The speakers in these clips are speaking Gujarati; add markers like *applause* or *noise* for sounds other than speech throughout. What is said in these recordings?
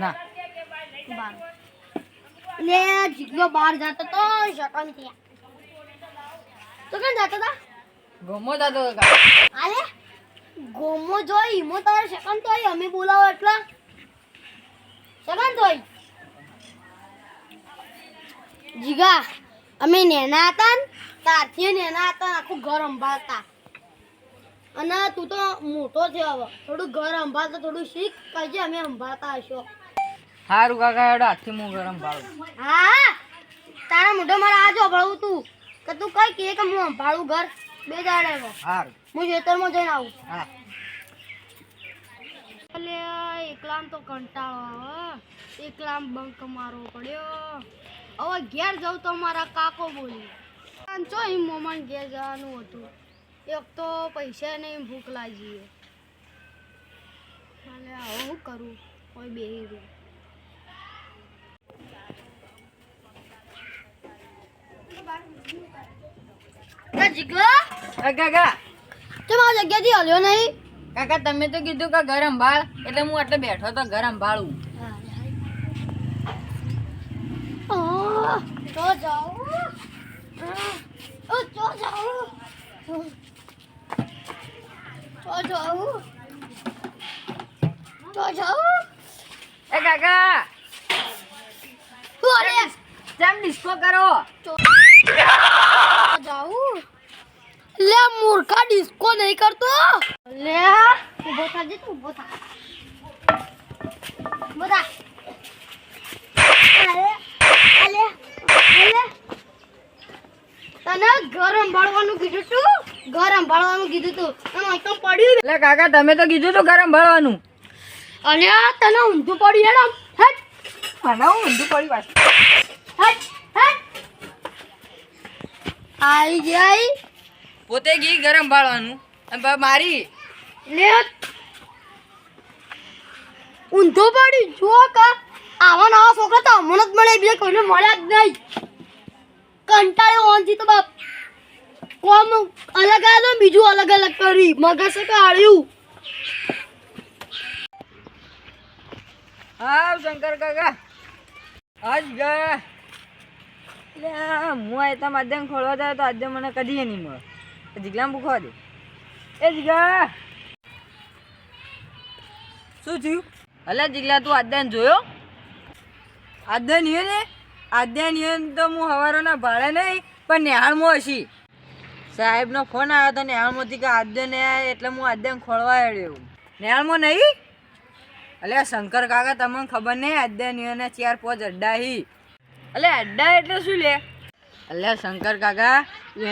ના. લે જીગો બહાર જતો તો શકન થયા. તો કેમ જતો તા? ગમો દાદો કાકા આલે ગોમો જોઈ ઈમો તારે શકન તો અમે બોલાવો એટલા. શકન તો જીગા અમે નેના હતા ને તારથી નેના હતા આખું ઘર સંભાળતા. અને તું તો મોટો થયો હવે. થોડું ઘર સંભાળતા થોડું શીખ કહેજે અમે સંભાળતા હશો. સારું કાકા હેડો હાથથી હું ગરમ ભાળું. હા તારા મોઢે મારે આ જો ભળવું તું કે તું કઈ કે કે હું ભાળું ઘર? બે દાડે હવે સારું હું ખેતરમાં જઈને આવું. હા. એટલે એકલામ તો કંટાળો આવે એકલામ બંક મારવો પડ્યો. હવે ઘેર જાઉં તો મારા કાકો બોલી. ચો એમ મોમાં ઘેર જવાનું હતું. એક તો પૈસા નહીં ભૂખ લાગી એટલે હવે શું કરું? કોઈ બે રહ્યું. કાકા. તે મારા જગ્યાથી હલ્યો નહીં. કાકા તમે તો કીધું કે ગરમ ભાળ એટલે હું એટલે બેઠો તો ગરમ ભાળું તો જાઉં તો જાઉં તો જાઉં તો જાઉં એ કાકા. હું ડિસ્કો કરો? *laughs* લે મૂર્ખા ડિસ્કો નહીં કરતો. લે ઊભો થાજે તું ઊભો થા. ઊભો થા. અરે અલે અલે. તને ગરમ સંભાળવાનું કીધું તું? ગરમ સંભાળવાનું કીધું તું. અને પડ્યું એટલે કાકા તમે તો કીધું તું ગરમ ભાળવાનું અને તને ઊંધું પડ્યું હેડમ હેટ મને ઊંધું પડી વાત હેટ હેટ આઈ જાય. પોતે ઘી ગરમ પાડવાનું અને મારી લે. ઊંધો પડી જો કા. આવા નવા છોકરા તો અમને જ મળે બીજા કોઈને મળ્યા જ નહીં. કંટાળ્યો ઓનથી તો બાપ. કોમ અલગ આવ્યો બીજું અલગ અલગ કરી. મગજ કાઢ્યું હા શંકર કાકા. આજ ગયા એટલે હું આ તમારે માધ્યમ ખોલવા જાય તો આજે મને કદી નહીં મળે. જીગલામ ભૂખવા દે. એ જીગા શું થયું? અલે જીગલા, તું આદ્યાન જોયો? આદ્યાન નિયો ને? આદ્યાન નિયો ને તો હું હવારોના ભાડે નહીં, પણ નેહાળમાં હશી. સાહેબનો ફોન આવ્યો તો નેહાળમાંથી કે આદ્યાન આયા એટલે હું આદ્યાન ખોળવા આવ્યો નેહાળમાં નહીં? અલે શંકર કાકા, તમને ખબર નહીં અદ્યાનીઓના ચાર પાંચ અડ્ડા હી. અલે અડ્ડા એટલે શું લે? અલ્યા શંકર કાકા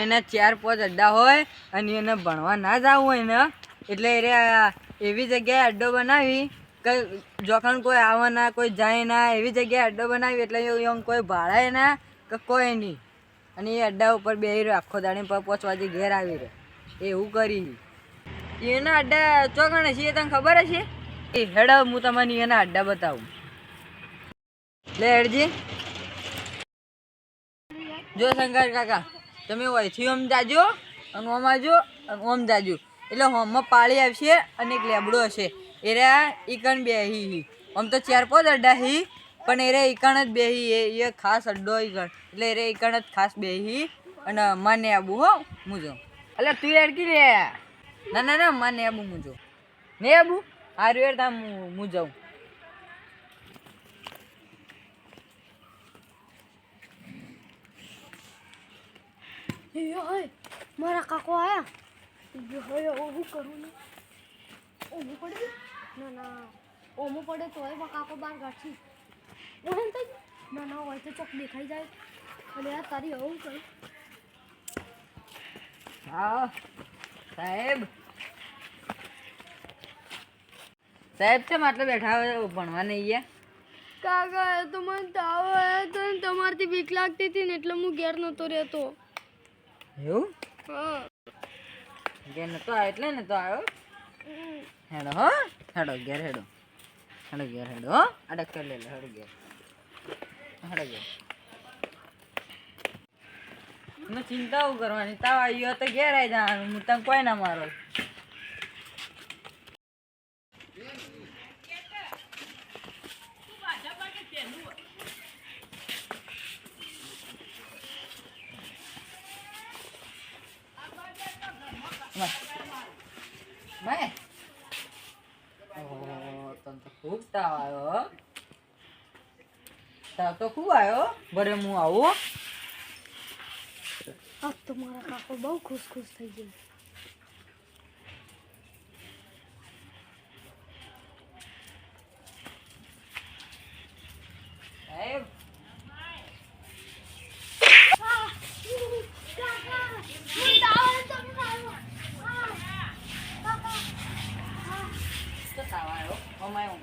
એના ચાર પાંચ અડ્ડા હોય અને એને ભણવા ના જવું હોય ને એટલે એ એવી જગ્યાએ અડ્ડો બનાવી કે જોખણ કોઈ આવે ના કોઈ જાય ના એવી જગ્યાએ અડ્ડો બનાવી એટલે એમ કોઈ ભાડાય ના કે કોઈ નહીં. અને એ અડ્ડા ઉપર બે રહ્યો આખો દાડી પર પહોંચવાથી ઘેર આવી રહ્યો. એવું કરી એના અડ્ડા ચોકણે છે એ તને ખબર હશે? એ હેડ હું તમને એના અડ્ડા બતાવું. લે હેડજી. જો શંકર કાકા, તમે અહીંથી ઓમ જાજો અને ઓમ આજો અને ઓમ જાજો. એટલે હોમમાં પાળી આવશે અને એક લેબડો હશે. એ રહ્યા ઈકણ બે હી. આમ તો ચાર પાંચ અડ્ડા હી, પણ એ રે ઈકણ જ બેહી એ એ ખાસ અડ્ડો ઈકણ. એટલે એ રે ઈકણ જ ખાસ બેહી અને માને આબુ હો મુજો એટલે તું અડકી લે? ના ના ના, માને આબુ મુજો મેં આબુ? હારું યાર તામ હું હું હોય મારા કાકો આયા હોય હું કરું ને ઓમું પડે ના ના ઓમું પડે તો મારા કાકો બહાર કાઢી ઓમ તો ના ના હોય તો ચોક દેખાઈ જાય અને યાર તારી આવું કરું હા સાહેબ સાહેબ છે માટલે બેઠા હોય ભણવા નહીં ગયા કાકા તો મને તાવ આવ્યો તો ને તમારથી બીક લાગતી હતી ને એટલે હું ઘેર નહોતો રહેતો એવું? હા ઘેર નતો આવ્યો એટલે નતો આવ્યો? હેડો હો. હેડો ઘેર હેડો. હેડો ઘેર હેડો હો. અડક કરી લે લે હેડો ઘેર. હેડો ઘેર. ચિંતા કરવાની. તાવ આવી ગયો તો ઘેર આવી જવાનું. હું તને કોઈ ના મારો. મેં તો ખૂબ આવ્યો બરે હું આવું. આજ તો મારા કાકો બહુ ખુશ ખુશ થઈ ગયો સાહેબ તો તાવ આવ્યો અમાય હું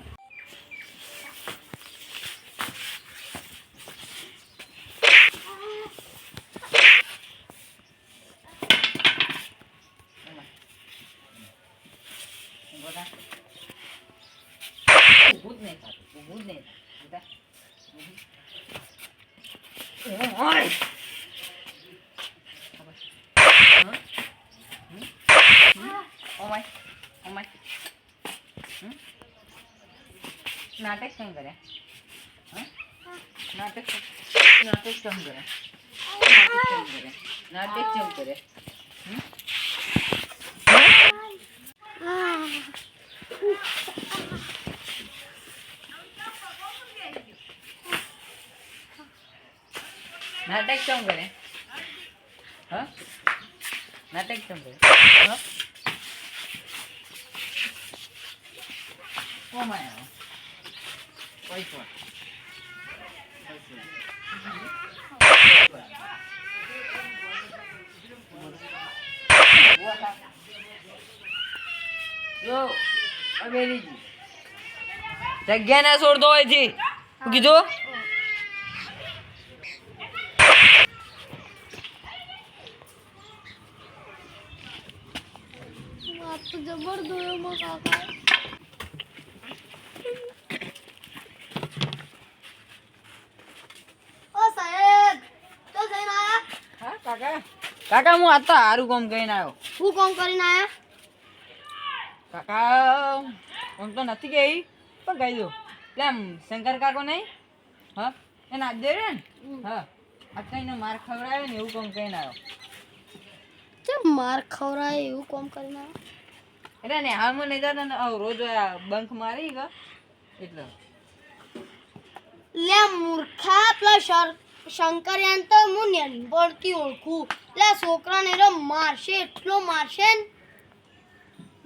ઊભો થા. ઊભું જ નહીં થાતું, ઊભું જ નહીં થાતું. ઊભા. ઊભું. ઓય! હં? હં? હં? Oh my, oh my. હં? નાટક કેમ કર્યા હં? નાટક કેમ- નાટક કેમ કર્યા નાટક કેમ કર્યા નાટક કેમ કર્યા હં? નાટક કેમ કરે? હ? નાટક કેમ કરે? હ? કોમાં આવ્યો પૈસો જગ્યા ના છોડતો હોય છે. કીધું આજ તો જબર દોયો મો કાકા ઓ સાહેબ તો જઈને આયા હા કાકા. કાકા હું આતા સારું કામ કરીને આવ્યો હું કોમ કરીને આયા? કાકા હું તો નથી ગઈ પણ ગઈ દો એટલે શંકર કાકો નહીં? હા? એને આજ દે ને? હા. આ કઈને માર ખવડાવે ને એવું કોમ કરીને આવ્યો કેમ માર ખવડાવે એવું કોમ કરીને આયા? એટલે ને હાલમાં નહીં જતા ને રોજ બંક મારી ગયો. એટલે. લે મૂર્ખા પેલા શંકરયાન તો હું નિર્ભરથી ઓળખું. લે છોકરાને રે મારશે એટલો મારશે ને.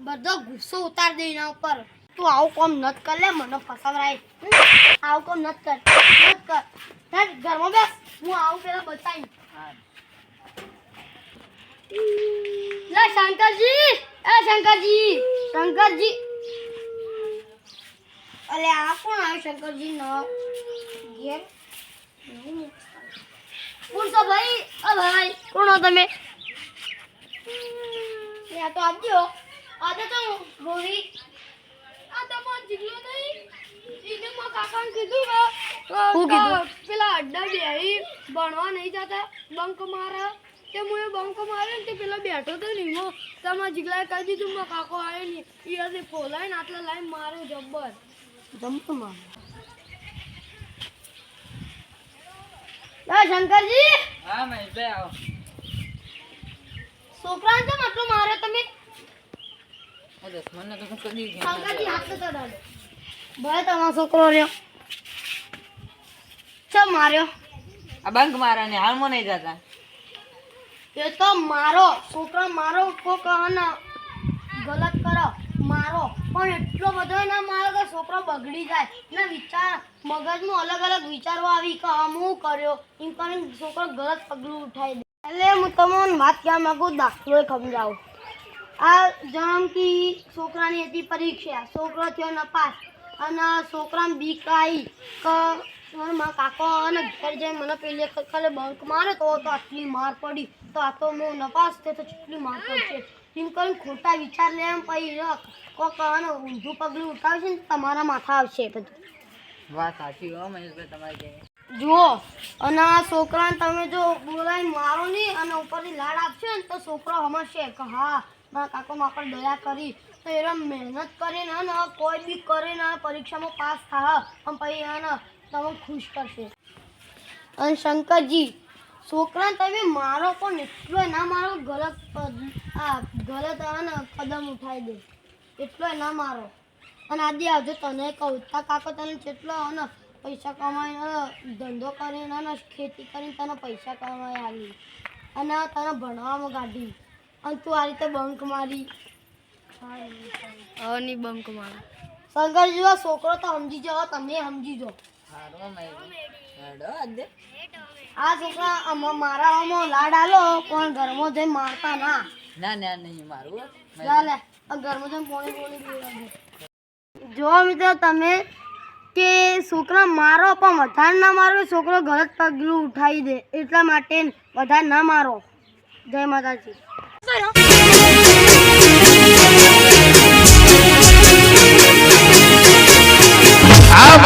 બધો ગુસ્સો ઉતાર દે એના ઉપર. તું આવું કોમ નત કર લે મને ફસાવરાય? આવું કોમ નત કર નત કર. ધર ઘરમાં બેસ હું આવું પેલા બતાવી લે શંકરજી! એ શંકરજી શંકરજી. અલે આ કોણ આવ્યો શંકરજી નો ઘેર? કોણ છો ભાઈ અ ભાઈ. કોણ હો તમે? આ તો આવજો આ તો તો ભોવી આ તો માર જીગલો નહીં એને માં કાકાને કીધું કે પેલા અડ્ડા બેહી ભણવા નહીં જતા બંક મારે. તે મુએ બંકો બંક મારે ને તે પેલા બેઠો તો નહીં મો તમારા જીગલાએ કહી દીધું મારો કાકો આવ્યો ને એ હશે ફોલાઈને આટલા લાઈન મારે જબ્બર. જમતો માં લા શંકરજી. હા મહેશભાઈ આવો. છોકરાને તો આટલો માર્યો તમે? દસમાને તો શું કદી ગયો. શંકરજી હાથ તો ચડાડો ભાઈ તમારો છોકરો રહ્યો. ચમ માર્યો? આ બંક મારા ને હાલમાં નહીં જતા. એ તો મારો છોકરો, મારો કોક ગલત કરો, મારો. પણ એટલો બધો ના મારો કે છોકરો બગડી જાય. ને વિચાર મગજમાં અલગ અલગ વિચારો આવી કે હું કર્યો? એમ કરીને છોકરો ગલત પગલું ઉઠાવી દે. એટલે હું તમને વાત કહેવા માંગુ દાખલો સમજાવું. આ જેમ છોકરાની હતી પરીક્ષા. છોકરો થયો નપાસ. અને છોકરાને બીક આવી કે મારા કાકો અને ઘેર જઈને મને પેલી ખાલી બંક મારે તો આટલી માર પડી. તો આ તો હું નપાસ થયો તો કેટલી માર છે. એમ કરીને ખોટા વિચાર લે એમ પછી કોક અને ઊંધું પગલું ઉઠાવશે ને તમારા માથા આવશે બધું. વાત સાચી હો મહેશભાઈ તમારી જુઓ અને આ છોકરાને તમે જો બોલાવીને મારો નહીં અને ઉપરથી લાડ આપશો ને તો છોકરો સમજશે કે હા મારા કાકો મા પર દયા કરી. તો એ મહેનત કરીને ને કોઈ બી કરીને પરીક્ષામાં પાસ થાય અને પછી એને તમે ખુશ કરશે. અને શંકરજી છોકરાને તમે મારો પણ એટલો ના મારો ગલત આ ગલત આવે કદમ ઉઠાવી દે. એટલો ના મારો. અને આજે આવજો તને કહું તા કાકો તને જેટલો આવે ને પૈસા કમાઈને ધંધો કરીને અને ખેતી કરીને તને પૈસા કમાઈ આવી. અને તને ભણવામાં કાઢી. અને તું આ રીતે બંક મારી. અની બંક મારી. શંકર જેવા છોકરો તો સમજી જાઓ તમે સમજી જાઓ. આજે આ છોકરા અમા મારા અમો પણ ઘરમાં જઈ મારતા ના. ના મિત્રો તમે કે છોકરા મારો પણ વધારે ના મારો છોકરો ગલત પગલું ઉઠાવી દે એટલા માટે વધારે ના મારો. જય માતાજી. આ